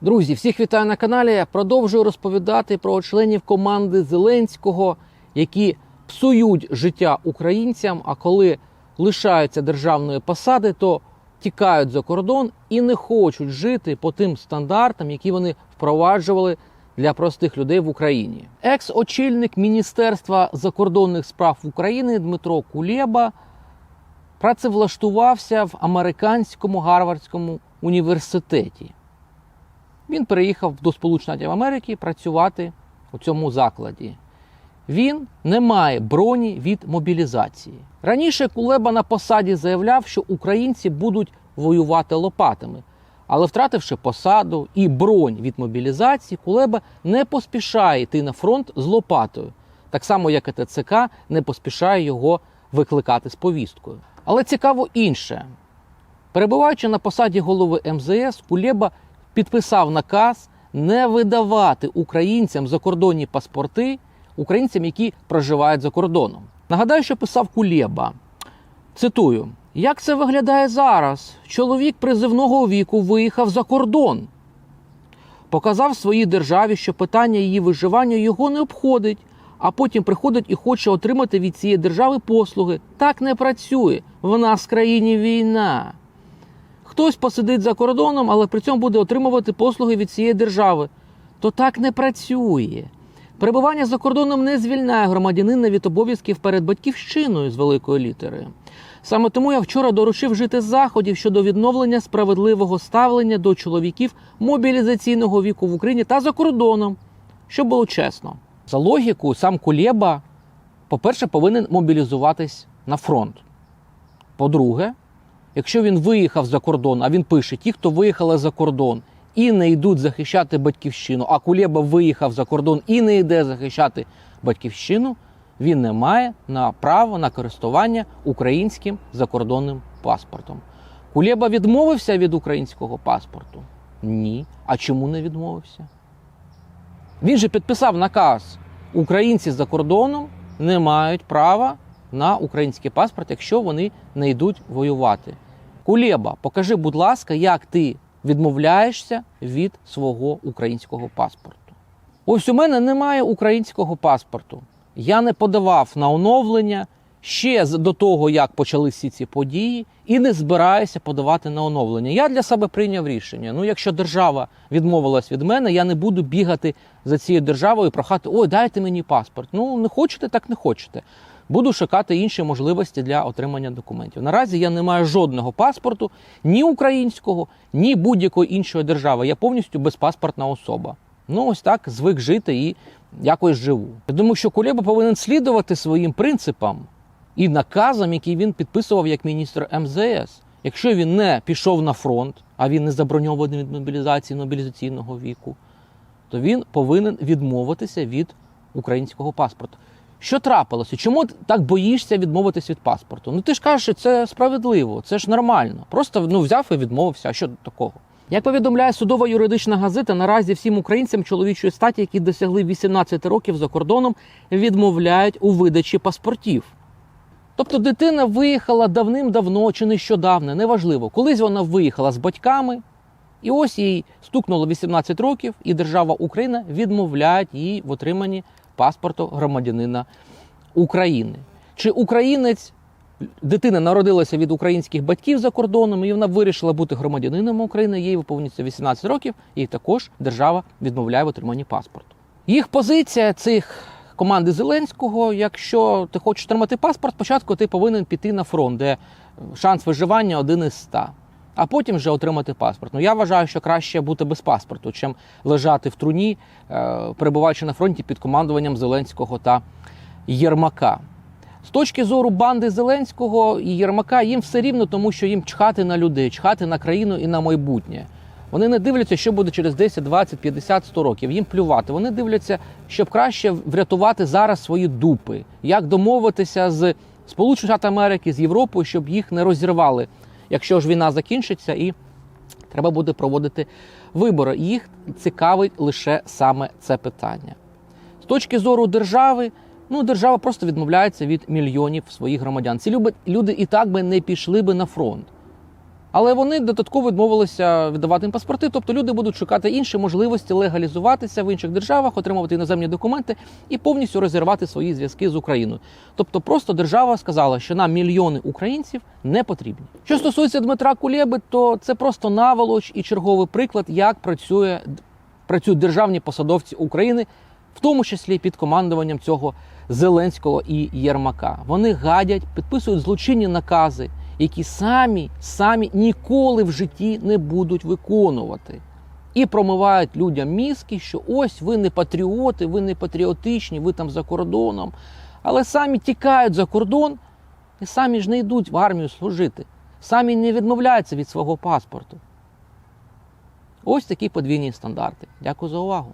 Друзі, всіх вітаю на каналі. Я продовжую розповідати про членів команди Зеленського, які псують життя українцям. А коли лишаються державної посади, то тікають за кордон і не хочуть жити по тим стандартам, які вони впроваджували для простих людей в Україні. Екс-очільник Міністерства закордонних справ України Дмитро Кулєба працевлаштувався в американському Гарвардському університеті. Він переїхав до Сполучених Штатів Америки працювати у цьому закладі. Він не має броні від мобілізації. Раніше Кулеба на посаді заявляв, що українці будуть воювати лопатами. Але втративши посаду і бронь від мобілізації, Кулеба не поспішає йти на фронт з лопатою, так само як і ТЦК не поспішає його викликати з повісткою. Але цікаво інше. Перебуваючи на посаді голови МЗС, Кулеба підписав наказ не видавати українцям закордонні паспорти українцям, які проживають за кордоном. Нагадаю, що писав Кулєба. Цитую: як це виглядає зараз? Чоловік призивного віку виїхав за кордон, показав своїй державі, що питання її виживання його не обходить, а потім приходить і хоче отримати від цієї держави послуги. Так не працює. В нас в країні війна. Хтось посидить за кордоном, але при цьому буде отримувати послуги від цієї держави. То так не працює. Перебування за кордоном не звільняє громадянина від обов'язків перед батьківщиною з великої літери. Саме тому я вчора доручив жити заходів щодо відновлення справедливого ставлення до чоловіків мобілізаційного віку в Україні та за кордоном, щоб було чесно. За логікою, сам Кулєба, по-перше, повинен мобілізуватись на фронт. По-друге, якщо він виїхав за кордон, а він пише: ті, хто виїхали за кордон і не йдуть захищати батьківщину, а Кулєба виїхав за кордон і не йде захищати батьківщину, він не має на право на користування українським закордонним паспортом. Кулєба відмовився від українського паспорту? Ні. А чому не відмовився? Він же підписав наказ: українці за кордоном не мають права на український паспорт, якщо вони не йдуть воювати. Кулєба, покажи, будь ласка, як ти відмовляєшся від свого українського паспорту. Ось у мене немає українського паспорту. Я не подавав на оновлення ще до того, як почали всі ці події, і не збираюся подавати на оновлення. Я для себе прийняв рішення. Ну, якщо держава відмовилась від мене, я не буду бігати за цією державою і прохати: ой, дайте мені паспорт. Ну, не хочете, так не хочете. Буду шукати інші можливості для отримання документів. Наразі я не маю жодного паспорту, ні українського, ні будь-якої іншої держави. Я повністю безпаспортна особа. Ну, ось так звик жити і якось живу. Я думаю, що Кулеба повинен слідувати своїм принципам і наказам, які він підписував як міністр МЗС. Якщо він не пішов на фронт, а він не заброньований від мобілізації мобілізаційного віку, то він повинен відмовитися від українського паспорту. Що трапилося? Чому так боїшся відмовитись від паспорту? Ну ти ж кажеш, що це справедливо, це ж нормально. Просто ну взяв і відмовився. А що такого? Як повідомляє судова юридична газета, наразі всім українцям чоловічої статі, які досягли 18 років за кордоном, відмовляють у видачі паспортів. Тобто дитина виїхала давним-давно чи нещодавно, неважливо. Колись вона виїхала з батьками, і ось їй стукнуло 18 років, і держава Україна відмовляє їй в отриманні паспорту громадянина України. Чи українець дитина народилася від українських батьків за кордоном, і вона вирішила бути громадянином України, їй виповнюється 18 років, і також держава відмовляє в отриманні паспорту. Їх позиція цих команди Зеленського: якщо ти хочеш отримати паспорт, спочатку ти повинен піти на фронт, де шанс виживання один із ста. А потім вже отримати паспорт. Ну я вважаю, що краще бути без паспорту, чим лежати в труні, е, перебуваючи на фронті під командуванням Зеленського та Єрмака. З точки зору банди Зеленського і Єрмака, їм все рівно, тому що їм чхати на людей, чхати на країну і на майбутнє. Вони не дивляться, що буде через 10, 20, 50, 100 років. Їм плювати. Вони дивляться, щоб краще врятувати зараз свої дупи, як домовитися з Сполучених Штатів Америки, з Європою, щоб їх не розірвали, якщо ж війна закінчиться і треба буде проводити вибори. Їх цікавить лише саме це питання. З точки зору держави, ну держава просто відмовляється від мільйонів своїх громадян. Ці люди і так би не пішли би на фронт. Але вони додатково відмовилися віддавати їм паспорти, тобто люди будуть шукати інші можливості легалізуватися в інших державах, отримувати іноземні документи і повністю розірвати свої зв'язки з Україною. Тобто, просто держава сказала, що нам мільйони українців не потрібні. Що стосується Дмитра Кулєби, то це просто наволоч і черговий приклад, як працює працюють державні посадовці України, в тому числі під командуванням цього Зеленського і Єрмака. Вони гадять, підписують злочинні накази, які самі, самі ніколи в житті не будуть виконувати. І промивають людям мізки, що ось ви не патріоти, ви не патріотичні, ви там за кордоном. Але самі тікають за кордон і самі ж не йдуть в армію служити, самі не відмовляються від свого паспорту. Ось такі подвійні стандарти. Дякую за увагу.